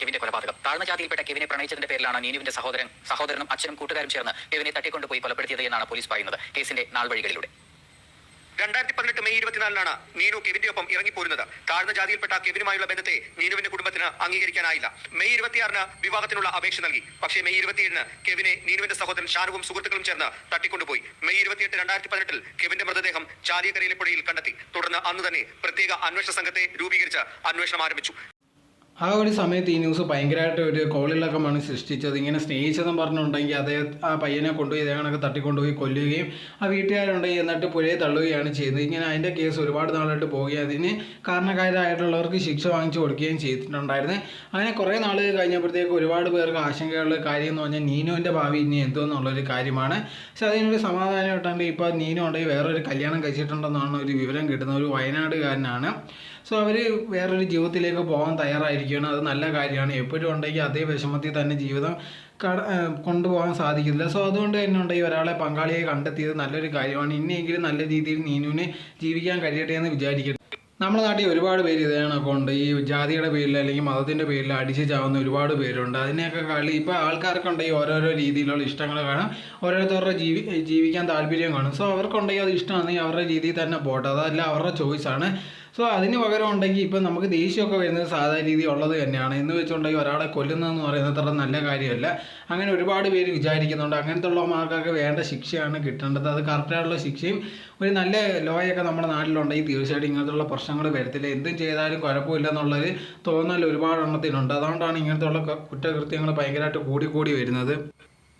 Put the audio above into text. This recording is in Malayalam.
കെവിന്റെ കൊലപാതകം. താഴ്ന്ന ജാതിയിൽപ്പെട്ട കെവിനെ പ്രണയിച്ചതിന്റെ പേരിലാണ് നീനുവിന്റെ സഹോദരൻ സഹോദരനും അച്ഛനും കൂട്ടുകാരും ചേർന്ന് കെവിനെ തട്ടിക്കൊണ്ടുപോയി കൊലപ്പെടുത്തിയത് എന്നാണ് പോലീസ് പറയുന്നത്. കേസിന്റെ നാൾവഴികളിലൂടെ. രണ്ടായിരത്തി പതിനെട്ട് മെയ് ഇരുപത്തിനാലിനാണ് നീനു കെവിന്റെ ഒപ്പം ഇറങ്ങിപ്പോരുന്നത്. താഴ്ന്ന ജാതിയിൽപ്പെട്ട കെവിനുമായുള്ള ബന്ധത്തെ നീനുവിന്റെ കുടുംബത്തിന് അംഗീകരിക്കാനായില്ല. മെയ് ഇരുപത്തിയാറിന് വിവാഹത്തിനുള്ള അപേക്ഷ നൽകി. പക്ഷേ മെയ് ഇരുപത്തിയേഴിന് കെവിനെ നീനുവിന്റെ സഹോദരൻ ഷാനുവും സുഹൃത്തുക്കളും ചേർന്ന് തട്ടിക്കൊണ്ടുപോയി. മെയ് ഇരുപത്തിയെട്ട് രണ്ടായിരത്തി പതിനെട്ടിൽ കെവിന്റെ മൃതദേഹം ചാലിയക്കരയിലെ പുഴയിൽ കണ്ടെത്തി. തുടർന്ന് അന്ന് തന്നെ പ്രത്യേക അന്വേഷണ സംഘത്തെ രൂപീകരിച്ച് അന്വേഷണം ആരംഭിച്ചു. ആ ഒരു സമയത്ത് ഈ ന്യൂസ് ഭയങ്കരമായിട്ട് ഒരു കോളിളക്കമാണ് സൃഷ്ടിച്ചത്. ഇങ്ങനെ സ്നേഹിച്ചതെന്ന് പറഞ്ഞിട്ടുണ്ടെങ്കിൽ അദ്ദേഹം ആ പയ്യനെ കൊണ്ടുപോയി കണക്ക് തട്ടിക്കൊണ്ടുപോയി കൊല്ലുകയും ആ വീട്ടുകാരുണ്ടെങ്കിൽ എന്നിട്ട് പുഴയെ തള്ളുകയാണ് ചെയ്യുന്നത് ഇങ്ങനെ അതിന്റെ കേസ് ഒരുപാട് നാളായിട്ട് പോവുകയും അതിന് കാരണക്കാരായിട്ടുള്ളവർക്ക് ശിക്ഷ വാങ്ങിച്ചു കൊടുക്കുകയും ചെയ്തിട്ടുണ്ടായിരുന്നു. അങ്ങനെ കുറേ നാൾ കഴിഞ്ഞപ്പോഴത്തേക്ക് ഒരുപാട് പേർക്ക് ആശങ്കയുള്ള കാര്യം എന്ന് പറഞ്ഞാൽ നീനുവിന്റെ ഭാവി ഇനി എന്തോന്നുള്ളൊരു കാര്യമാണ്. പക്ഷെ അതിനൊരു സമാധാനം കിട്ടാണ്ട് ഇപ്പോൾ നീനു ഉണ്ടെങ്കിൽ വേറൊരു കല്യാണം കഴിച്ചിട്ടുണ്ടെന്നാണ് ഒരു വിവരം കിട്ടുന്നത് ഒരു വയനാടുകാരനാണ്. സോ അവർ വേറൊരു ജീവിതത്തിലേക്ക് പോകാൻ തയ്യാറായിരിക്കുകയാണ് അത് നല്ല കാര്യമാണ്. എപ്പോഴും ഉണ്ടെങ്കിൽ അതേ വിഷമത്തിൽ തന്നെ ജീവിതം കട കൊണ്ടുപോകാൻ സാധിക്കില്ല. സോ അതുകൊണ്ട് തന്നെ ഉണ്ടെങ്കിൽ ഒരാളെ പങ്കാളിയെ കണ്ടെത്തിയത് നല്ലൊരു കാര്യമാണ്. ഇനിയെങ്കിലും നല്ല രീതിയിൽ നീനുവിനെ ജീവിക്കാൻ കഴിയട്ടെ എന്ന് വിചാരിക്കട്ടെ നമ്മുടെ നാട്ടിൽ ഒരുപാട് പേര് ഇതേ കണക്കുണ്ട് ഈ ജാതിയുടെ പേരിൽ അല്ലെങ്കിൽ മതത്തിന്റെ പേരിൽ അടിച്ച് ചാവുന്ന ഒരുപാട് പേരുണ്ട്. അതിനെയൊക്കെ കളി ഇപ്പോൾ ആൾക്കാർക്കുണ്ടെങ്കിൽ ഓരോരോ രീതിയിലുള്ള ഇഷ്ടങ്ങൾ കാണും ഓരോരുത്തരുടെ ജീവി ജീവിക്കാൻ താല്പര്യം കാണും. സോ അവർക്കുണ്ടെങ്കിൽ അത് ഇഷ്ടമാണെങ്കിൽ അവരുടെ രീതിയിൽ തന്നെ പോട്ടെ. അതല്ല അവരുടെ ചോയ്സാണ് സോ അതിന് പകരം ഉണ്ടെങ്കിൽ ഇപ്പം നമുക്ക് ദേഷ്യമൊക്കെ വരുന്നത് സാധാരണ രീതി ഉള്ളത് തന്നെയാണ്. എന്ന് വെച്ചുണ്ടെങ്കിൽ ഒരാളെ കൊല്ലുന്നതെന്ന് പറയുന്നത് അത്ര നല്ല കാര്യമല്ല. അങ്ങനെ ഒരുപാട് പേര് വിചാരിക്കുന്നുണ്ട്. അങ്ങനത്തെ ഉള്ളമാർക്കൊക്കെ വേണ്ട ശിക്ഷയാണ് കിട്ടേണ്ടത്. അത് കറക്റ്റായിട്ടുള്ള ശിക്ഷയും ഒരു നല്ല ലോയൊക്കെ നമ്മുടെ നാട്ടിലുണ്ടെങ്കിൽ തീർച്ചയായിട്ടും ഇങ്ങനത്തുള്ള പ്രശ്നങ്ങൾ വരത്തില്ല. എന്തും ചെയ്താലും കുഴപ്പമില്ല എന്നുള്ളൊരു തോന്നൽ ഒരുപാട് എണ്ണത്തിനുണ്ട് അതുകൊണ്ടാണ് ഇങ്ങനത്തെ ഉള്ള കുറ്റകൃത്യങ്ങൾ ഭയങ്കരമായിട്ട് കൂടിക്കൂടി വരുന്നത്.